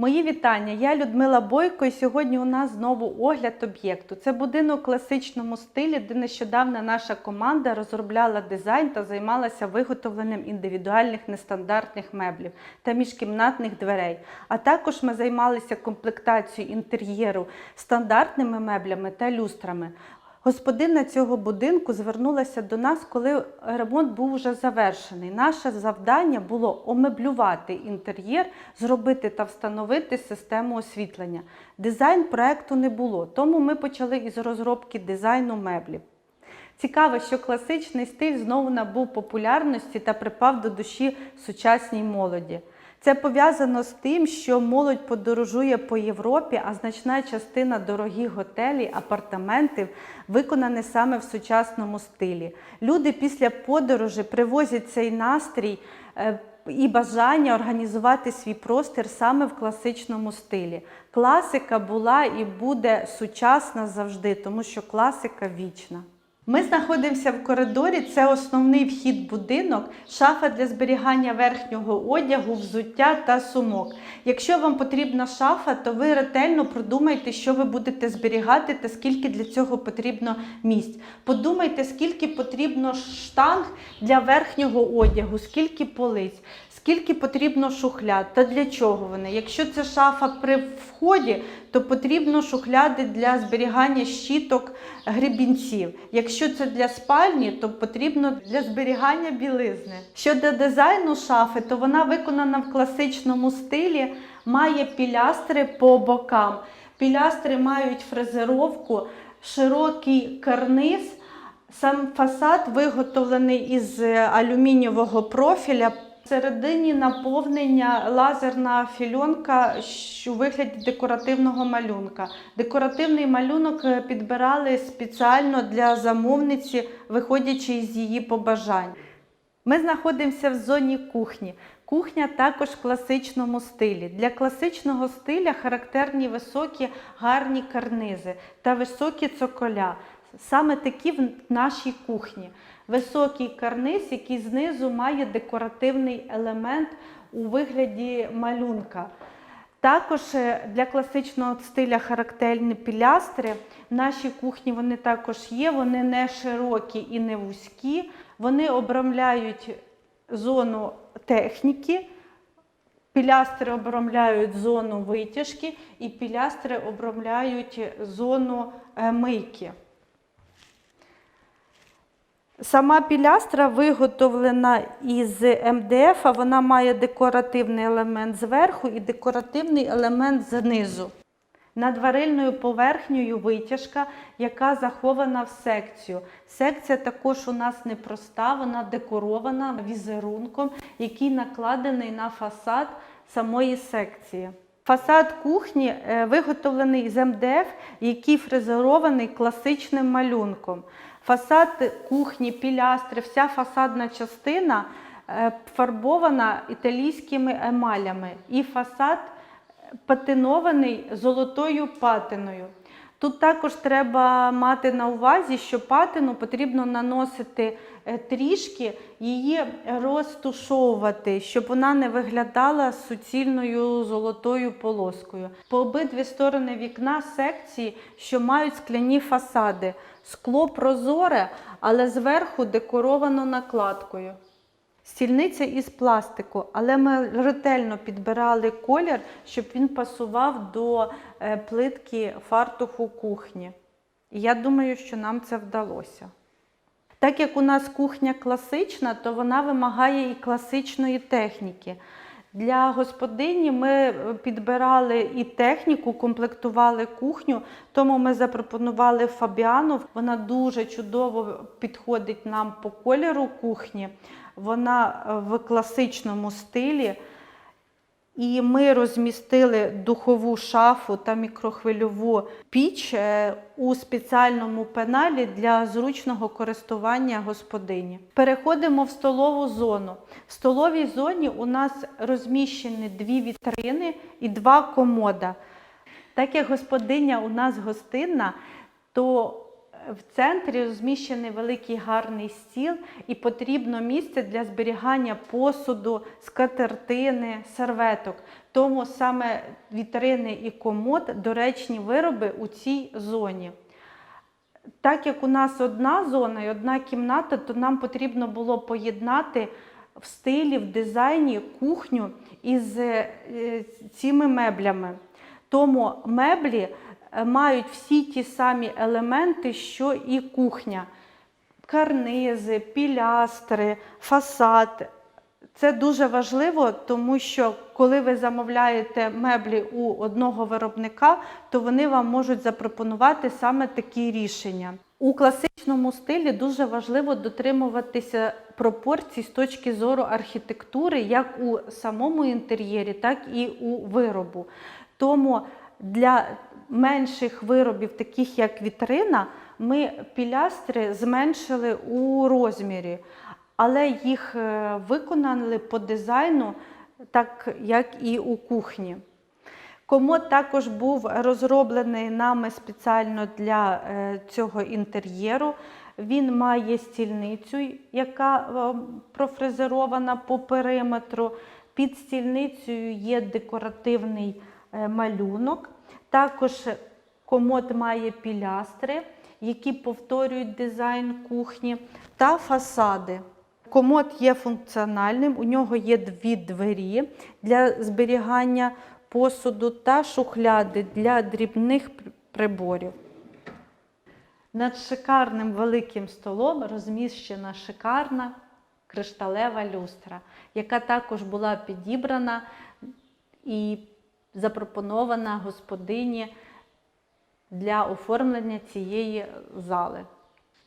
Мої вітання. Я Людмила Бойко, і сьогодні у нас знову огляд об'єкту. Це будинок в класичному стилі, де нещодавно наша команда розробляла дизайн та займалася виготовленням індивідуальних нестандартних меблів та міжкімнатних дверей. А також ми займалися комплектацією інтер'єру стандартними меблями та люстрами. Господина цього будинку звернулася до нас, коли ремонт був вже завершений. Наше завдання було омеблювати інтер'єр, зробити та встановити систему освітлення. Дизайн проекту не було, тому ми почали із розробки дизайну меблів. Цікаво, що класичний стиль знову набув популярності та припав до душі сучасній молоді. Це пов'язано з тим, що молодь подорожує по Європі, а значна частина дорогих готелів, апартаментів виконані саме в сучасному стилі. Люди після подорожі привозять цей настрій е, і бажання організувати свій простір саме в класичному стилі. Класика була і буде сучасна завжди, тому що класика вічна. Ми знаходимося в коридорі, це основний вхід будинок, шафа для зберігання верхнього одягу, взуття та сумок. Якщо вам потрібна шафа, то ви ретельно продумайте, що ви будете зберігати та скільки для цього потрібно місць. Подумайте, скільки потрібно штанг для верхнього одягу, скільки полиць. Скільки потрібно шухляд та для чого вони? Якщо це шафа при вході, то потрібно шухляди для зберігання щіток гребінців. Якщо це для спальні, то потрібно для зберігання білизни. Щодо дизайну шафи, то вона виконана в класичному стилі, має пілястри по бокам. Пілястри мають фрезеровку, широкий карниз. Сам фасад виготовлений із алюмінієвого профіля. Всередині наповнення лазерна фільонка у вигляді декоративного малюнка. Декоративний малюнок е, підбирали спеціально для замовниці, виходячи з її побажань. Ми знаходимося в зоні кухні. Кухня також в класичному стилі. Для класичного стиля характерні високі гарні карнизи та високі цоколя. Саме такі в нашій кухні. Високий карниз, який знизу має декоративний елемент у вигляді малюнка. Також е, для класичного стиля характерні пілястри. В нашій кухні вони також є, вони не широкі і не вузькі. Вони обрамляють зону техніки, пілястри обрамляють зону витяжки і пілястри обрамляють зону е, мийки. Сама пілястра виготовлена із МДФ, а вона має декоративний елемент зверху і декоративний елемент знизу. Над варильною поверхнею витяжка, яка захована в секцію. Секція також у нас непроста, вона декорована візерунком, який накладений на фасад самої секції. Фасад кухні е, виготовлений з МДФ, який фрезерований класичним малюнком. Фасад кухні, пілястри, вся фасадна частина е, фарбована італійськими емалями. І фасад патинований золотою патиною. Тут також треба мати на увазі, що патину потрібно наносити е, трішки, її розтушовувати, щоб вона не виглядала суцільною золотою полоскою. По обидві сторони вікна секції, що мають скляні фасади. Скло прозоре, але зверху декоровано накладкою. Стільниця із пластику, але ми ретельно підбирали колір, щоб він пасував до е, плитки фартуху кухні. І я думаю, що нам це вдалося. Так як у нас кухня класична, то вона вимагає і класичної техніки. Для господині ми підбирали і техніку, комплектували кухню, тому ми запропонували Фабіану. Вона дуже чудово підходить нам по кольору кухні. Вона в класичному стилі. І ми розмістили духову шафу та мікрохвильову піч е, у спеціальному пеналі для зручного користування господині. Переходимо в столову зону. В столовій зоні у нас розміщені дві вітрини і два комода. Так як господиня у нас гостинна, то В центрі розміщений великий гарний стіл і потрібно місце для зберігання посуду, скатертини, серветок. Тому саме вітрини і комод доречні вироби у цій зоні. Так як у нас одна зона і одна кімната, то нам потрібно було поєднати в стилі, в дизайні кухню із е, цими меблями. Тому меблі мають всі ті самі елементи, що і кухня: карнизи, пілястри, фасад. Це дуже важливо, тому що коли ви замовляєте меблі у одного виробника, то вони вам можуть запропонувати саме такі рішення. У класичному стилі дуже важливо дотримуватися пропорцій з точки зору архітектури, як у самому інтер'єрі, так і у виробу. Тому для менших виробів, таких як вітрина, ми пілястри зменшили у розмірі, але їх е, виконали по дизайну, так як і у кухні. Комод також був розроблений нами спеціально для е, цього інтер'єру. Він має стільницю, яка е, профрезерована по периметру. Під стільницею є декоративний малюнок. Також комод має пілястри, які повторюють дизайн кухні, та фасади. Комод є функціональним, у нього є дві двері для зберігання посуду та шухляди для дрібних приборів. Над шикарним великим столом розміщена шикарна кришталева люстра, яка також була підібрана і запропонована господині для оформлення цієї зали.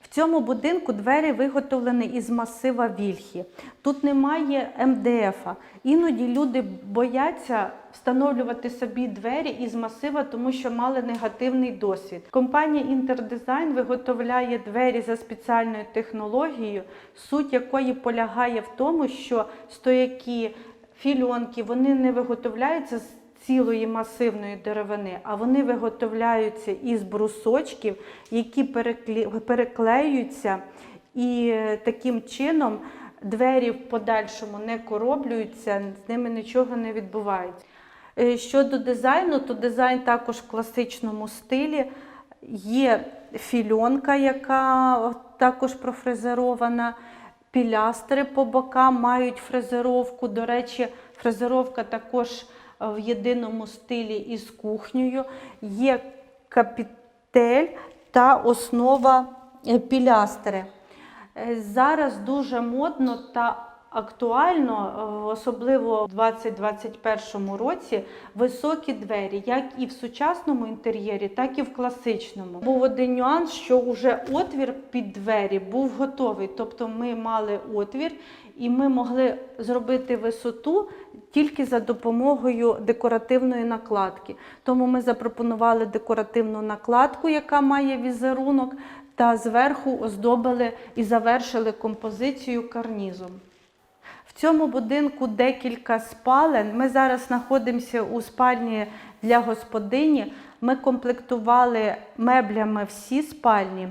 В цьому будинку двері виготовлені із масива вільхи. Тут немає МДФ. Іноді люди бояться встановлювати собі двері із масива, тому що мали негативний досвід. Компанія Інтердизайн виготовляє двері за спеціальною технологією, суть якої полягає в тому, що стояки, фільонки вони не виготовляються з цілої масивної деревини, а вони виготовляються із брусочків, які переклеюються, і е, таким чином двері в подальшому не короблюються, з ними нічого не відбувається. Е, Щодо дизайну, то дизайн також в класичному стилі. Є фільонка, яка також профрезерована, пілястри по бокам мають фрезеровку. До речі, фрезеровка також в єдиному стилі із кухнею. Є капітель та основа е, пілястри. Е, Зараз дуже модно та актуально, е, особливо в 2021 році, високі двері, як і в сучасному інтер'єрі, так і в класичному. Був один нюанс, що вже отвір під двері був готовий. Тобто ми мали отвір і ми могли зробити висоту тільки за допомогою декоративної накладки. Тому ми запропонували декоративну накладку, яка має візерунок, та зверху оздобили і завершили композицію карнізом. В цьому будинку декілька спален. Ми зараз знаходимося у спальні для господині. Ми комплектували меблями всі спальні.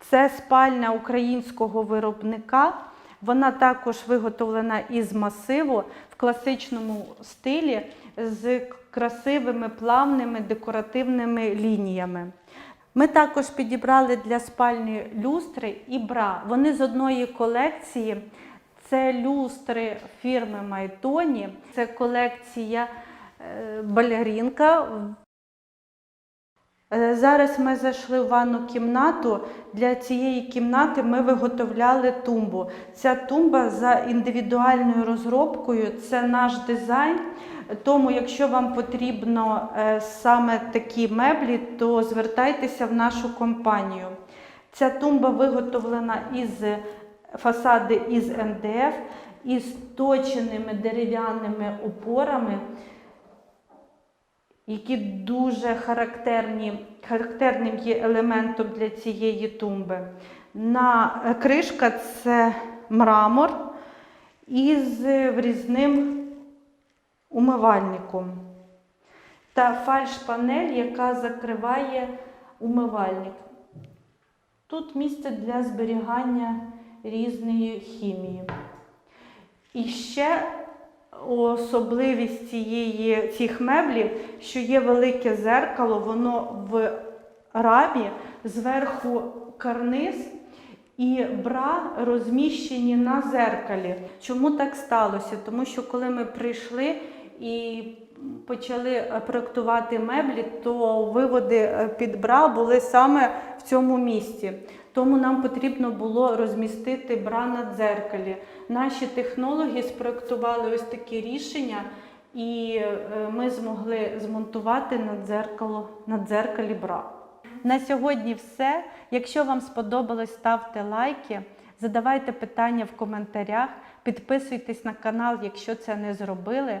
Це спальня українського виробника. Вона також виготовлена із масиву в класичному стилі з красивими плавними декоративними лініями. Ми також підібрали для спальні люстри і бра. Вони з одної колекції. Це люстри фірми Майтоні. Це колекція е, балерінка. Е, Зараз ми зайшли в ванну кімнату. Для цієї кімнати ми виготовляли тумбу. Ця тумба за індивідуальною розробкою, це наш дизайн. Тому, якщо вам потрібно е, саме такі меблі, то звертайтеся в нашу компанію. Ця тумба виготовлена із фасади із МДФ, із точеними дерев'яними опорами які дуже характерні, характерним є елементом для цієї тумби. На е, кришка це мрамор із врізним умивальником та фальш-панель, яка закриває умивальник. Тут місце для зберігання різної хімії. І ще особливість цієї, цих меблів, що є велике зеркало, воно в рамі, зверху карниз і бра розміщені на зеркалі. Чому так сталося? Тому що коли ми прийшли і почали е, проектувати меблі, то виводи е, під бра були саме в цьому місці. Тому нам потрібно було розмістити бра на дзеркалі. Наші технологи спроектували ось такі рішення, і е, ми змогли змонтувати на дзеркало на дзеркалі бра. На сьогодні все. Якщо вам сподобалось, ставте лайки, задавайте питання в коментарях, підписуйтесь на канал, якщо це не зробили.